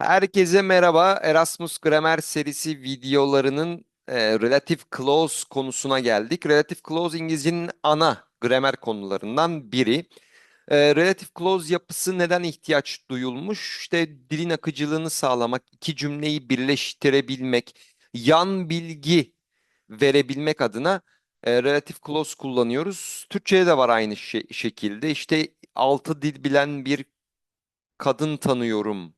Herkese merhaba. Erasmus Grammar serisi videolarının e, Relative Clause konusuna geldik. Relative Clause İngilizcenin ana gramer konularından biri. E, Relative Clause yapısı neden ihtiyaç duyulmuş? İşte dilin akıcılığını sağlamak, iki cümleyi birleştirebilmek, yan bilgi verebilmek adına e, Relative Clause kullanıyoruz. Türkçe'de de var aynı şekilde. İşte altı dil bilen bir kadın tanıyorum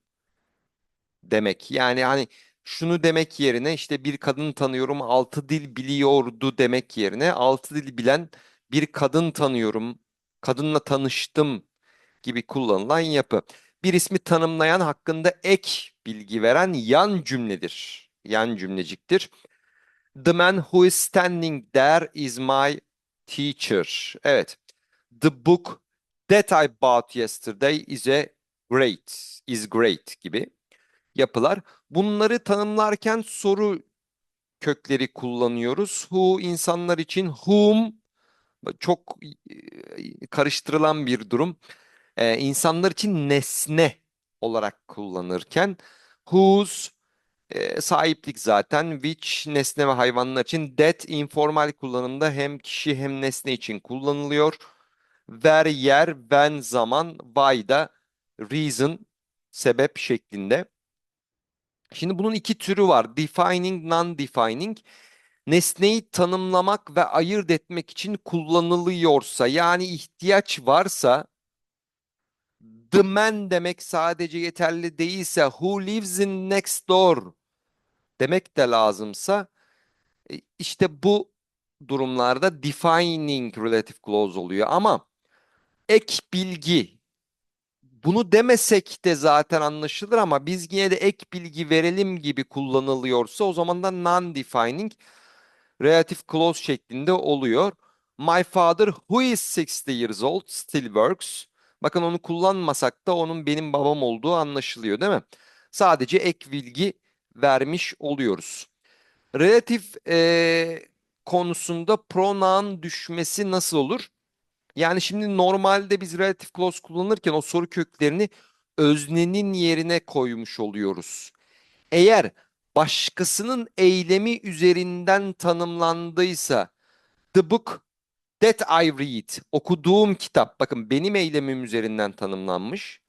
demek. Yani hani şunu demek yerine işte bir kadın tanıyorum altı dil biliyordu demek yerine altı dil bilen bir kadın tanıyorum, kadınla tanıştım gibi kullanılan yapı. Bir ismi tanımlayan hakkında ek bilgi veren yan cümledir. Yan cümleciktir. The man who is standing there is my teacher. Evet. The book that I bought yesterday is a great, is great gibi yapılar. Bunları tanımlarken soru kökleri kullanıyoruz. Who insanlar için whom çok e, karıştırılan bir durum. Ee, insanlar için nesne olarak kullanırken whose e, sahiplik zaten which nesne ve hayvanlar için that informal kullanımda hem kişi hem nesne için kullanılıyor. Where yer, when zaman, why da reason sebep şeklinde. Şimdi bunun iki türü var. Defining, non-defining. Nesneyi tanımlamak ve ayırt etmek için kullanılıyorsa yani ihtiyaç varsa the man demek sadece yeterli değilse who lives in next door demek de lazımsa e, işte bu durumlarda defining relative clause oluyor ama ek bilgi bunu demesek de zaten anlaşılır ama biz yine de ek bilgi verelim gibi kullanılıyorsa o zaman da non-defining relative clause şeklinde oluyor. My father who is 60 years old still works. Bakın onu kullanmasak da onun benim babam olduğu anlaşılıyor değil mi? Sadece ek bilgi vermiş oluyoruz. Relative eee, konusunda pronoun düşmesi nasıl olur? Yani şimdi normalde biz relative clause kullanırken o soru köklerini öznenin yerine koymuş oluyoruz. Eğer başkasının eylemi üzerinden tanımlandıysa the book that I read okuduğum kitap bakın benim eylemim üzerinden tanımlanmış.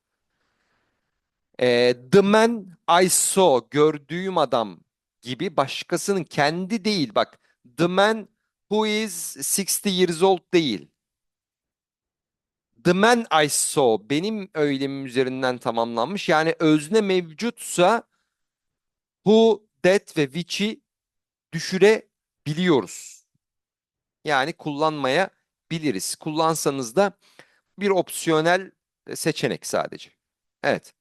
Ee, the man I saw gördüğüm adam gibi başkasının kendi değil bak the man who is 60 years old değil. The man I saw benim öylemim üzerinden tamamlanmış. Yani özne mevcutsa who, that ve which'i düşürebiliyoruz. Yani kullanmaya biliriz. Kullansanız da bir opsiyonel seçenek sadece. Evet.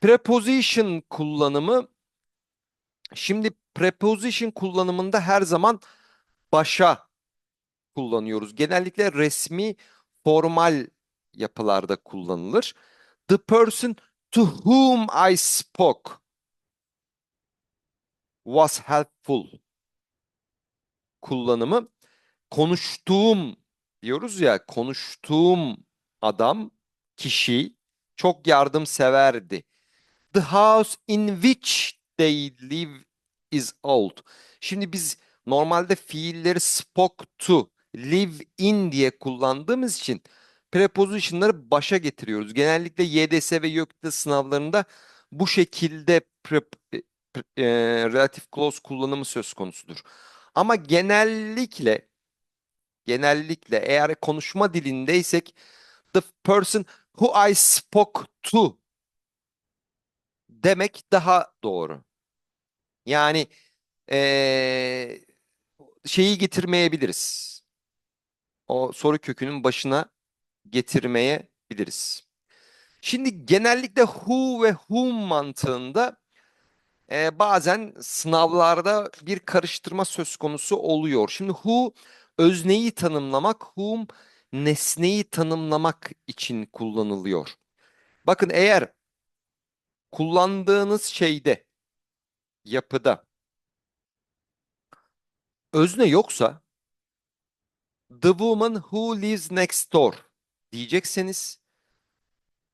Preposition kullanımı şimdi preposition kullanımında her zaman başa kullanıyoruz. Genellikle resmi formal yapılarda kullanılır. The person to whom I spoke was helpful kullanımı konuştuğum diyoruz ya konuştuğum adam kişi çok yardımseverdi. The house in which they live is old. Şimdi biz normalde fiilleri spoke to, live in diye kullandığımız için preposition'ları başa getiriyoruz. Genellikle YDS ve YÖKDE sınavlarında bu şekilde pre, pre- e, relative clause kullanımı söz konusudur. Ama genellikle genellikle eğer konuşma dilindeysek the person who I spoke to demek daha doğru. Yani eee, şeyi getirmeyebiliriz. O soru kökünün başına getirmeyebiliriz. Şimdi genellikle who ve whom mantığında e, bazen sınavlarda bir karıştırma söz konusu oluyor. Şimdi who özneyi tanımlamak, whom nesneyi tanımlamak için kullanılıyor. Bakın eğer kullandığınız şeyde, yapıda özne yoksa the woman who lives next door diyecekseniz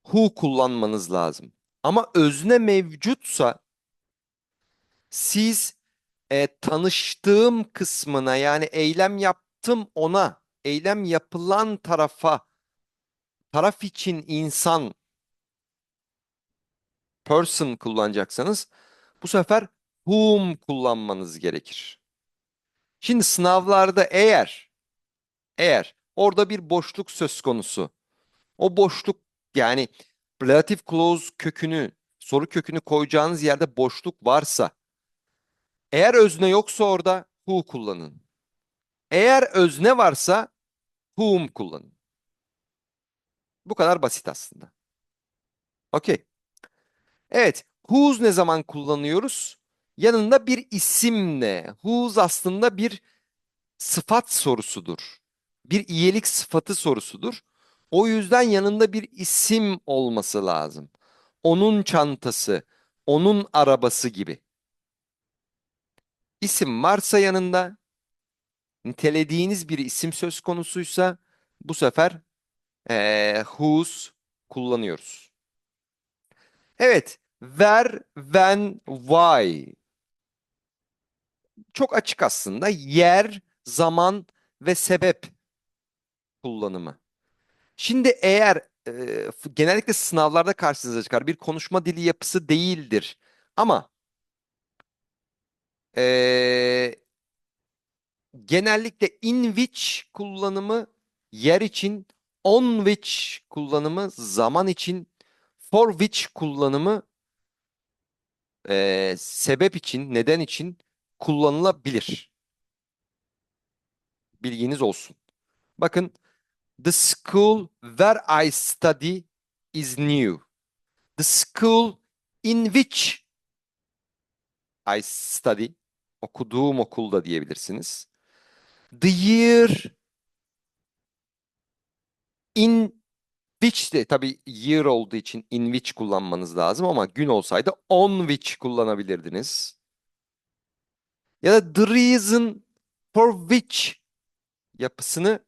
who kullanmanız lazım. Ama özne mevcutsa siz e, tanıştığım kısmına yani eylem yaptım ona, eylem yapılan tarafa, taraf için insan, person kullanacaksanız bu sefer whom kullanmanız gerekir. Şimdi sınavlarda eğer eğer orada bir boşluk söz konusu, o boşluk yani relative clause kökünü, soru kökünü koyacağınız yerde boşluk varsa, eğer özne yoksa orada who kullanın. Eğer özne varsa whom kullanın. Bu kadar basit aslında. Okey. Evet. Whose ne zaman kullanıyoruz? Yanında bir isimle. Whose aslında bir sıfat sorusudur. Bir iyilik sıfatı sorusudur. O yüzden yanında bir isim olması lazım. Onun çantası, onun arabası gibi. İsim varsa yanında, nitelediğiniz bir isim söz konusuysa bu sefer eee whose kullanıyoruz. Evet, where, when, why. Çok açık aslında. Yer, zaman ve sebep kullanımı. Şimdi eğer e, genellikle sınavlarda karşınıza çıkar bir konuşma dili yapısı değildir. Ama e, genellikle in which kullanımı yer için, on which kullanımı zaman için, for which kullanımı e, sebep için, neden için kullanılabilir. Bilginiz olsun. Bakın, the school where I study is new. The school in which I study, okuduğum okulda diyebilirsiniz. The year in which de tabii year olduğu için in which kullanmanız lazım ama gün olsaydı on which kullanabilirdiniz. Ya da the reason for which yapısını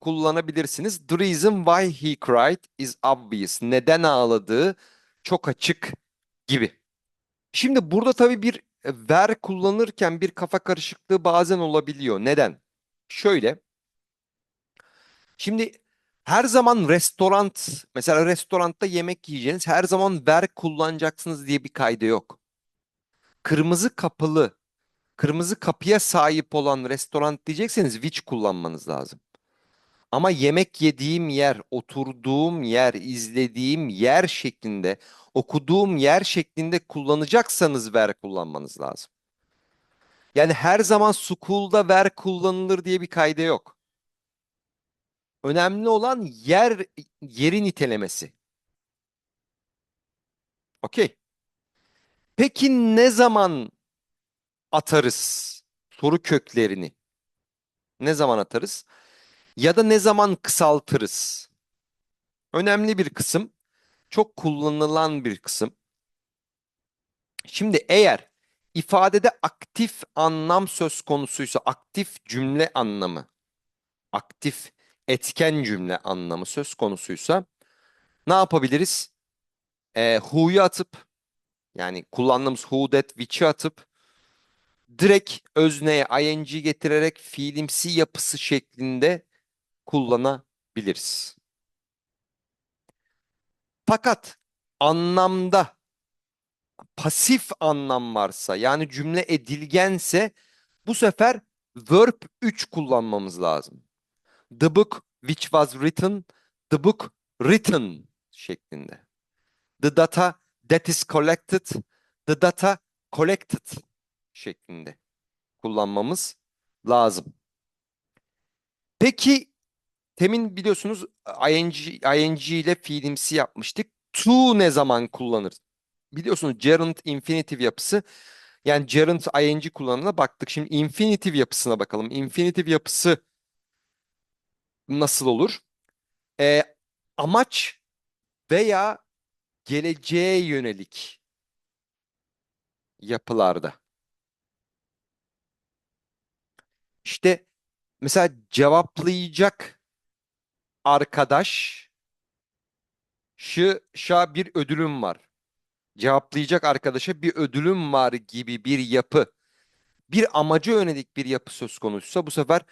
kullanabilirsiniz. The reason why he cried is obvious. Neden ağladığı çok açık gibi. Şimdi burada tabii bir e, ver kullanırken bir kafa karışıklığı bazen olabiliyor. Neden? Şöyle. Şimdi her zaman restoran, mesela restoranda yemek yiyeceğiniz her zaman ver kullanacaksınız diye bir kaydı yok. Kırmızı kapılı, kırmızı kapıya sahip olan restoran diyecekseniz which kullanmanız lazım. Ama yemek yediğim yer, oturduğum yer, izlediğim yer şeklinde, okuduğum yer şeklinde kullanacaksanız ver kullanmanız lazım. Yani her zaman school'da ver kullanılır diye bir kayda yok. Önemli olan yer yeri nitelemesi. Okey. Peki ne zaman atarız soru köklerini? Ne zaman atarız? Ya da ne zaman kısaltırız? Önemli bir kısım, çok kullanılan bir kısım. Şimdi eğer ifadede aktif anlam söz konusuysa, aktif cümle anlamı, aktif etken cümle anlamı söz konusuysa ne yapabiliriz? Ee, who'yu atıp yani kullandığımız who, that, which'i atıp direkt özneye ing getirerek fiilimsi yapısı şeklinde kullanabiliriz. Fakat anlamda pasif anlam varsa yani cümle edilgense bu sefer verb 3 kullanmamız lazım. The book which was written, the book written şeklinde. The data that is collected, the data collected şeklinde kullanmamız lazım. Peki temin biliyorsunuz ing, ing ile fiilimsi yapmıştık. To ne zaman kullanır? Biliyorsunuz gerund infinitive yapısı yani gerund ing kullanımına baktık. Şimdi infinitive yapısına bakalım. Infinitive yapısı nasıl olur? Ee, amaç veya geleceğe yönelik yapılarda. İşte mesela cevaplayacak arkadaş şu şa bir ödülüm var. cevaplayacak arkadaşa bir ödülüm var gibi bir yapı, bir amaca yönelik bir yapı söz konusuysa bu sefer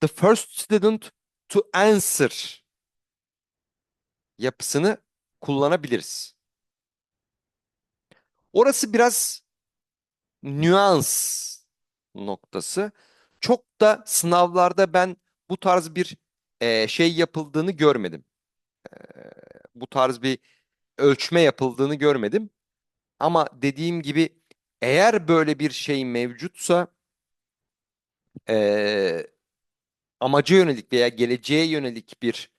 the first student to answer yapısını kullanabiliriz. Orası biraz nüans noktası. Çok da sınavlarda ben bu tarz bir e, şey yapıldığını görmedim. E, bu tarz bir ölçme yapıldığını görmedim. Ama dediğim gibi eğer böyle bir şey mevcutsa e, amaca yönelik veya geleceğe yönelik bir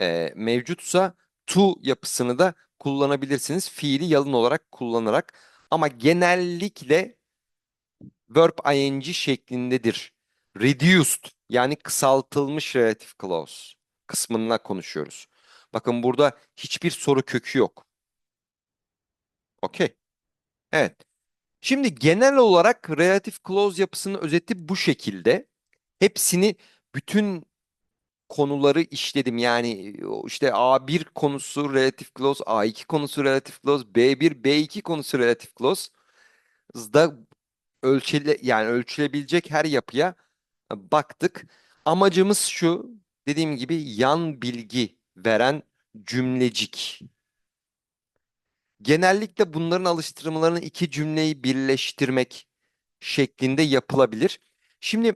e, mevcutsa to yapısını da kullanabilirsiniz. Fiili yalın olarak kullanarak. Ama genellikle verb ing şeklindedir. Reduced yani kısaltılmış relative clause kısmına konuşuyoruz. Bakın burada hiçbir soru kökü yok. Okey. Evet. Şimdi genel olarak relative clause yapısının özeti bu şekilde. Hepsini bütün konuları işledim. Yani işte A1 konusu relative clause, A2 konusu relative clause, B1, B2 konusu relative clause da ölçüle yani ölçülebilecek her yapıya baktık. Amacımız şu, dediğim gibi yan bilgi veren cümlecik. Genellikle bunların alıştırmalarını iki cümleyi birleştirmek şeklinde yapılabilir. Şimdi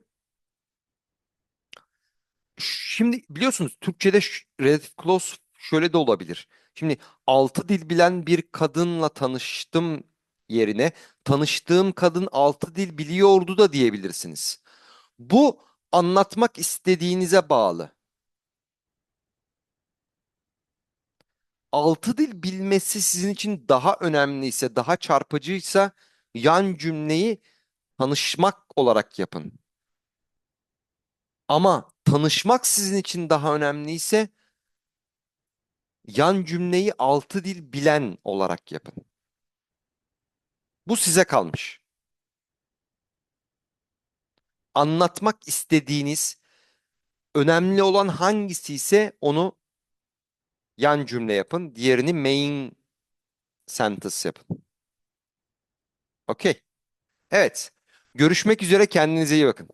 Şimdi biliyorsunuz Türkçe'de relative clause şöyle de olabilir. Şimdi altı dil bilen bir kadınla tanıştım yerine tanıştığım kadın altı dil biliyordu da diyebilirsiniz. Bu anlatmak istediğinize bağlı. Altı dil bilmesi sizin için daha önemliyse, daha çarpıcıysa yan cümleyi tanışmak olarak yapın. Ama tanışmak sizin için daha önemliyse yan cümleyi altı dil bilen olarak yapın. Bu size kalmış. Anlatmak istediğiniz önemli olan hangisi ise onu yan cümle yapın. Diğerini main sentence yapın. Okey. Evet. Görüşmek üzere kendinize iyi bakın.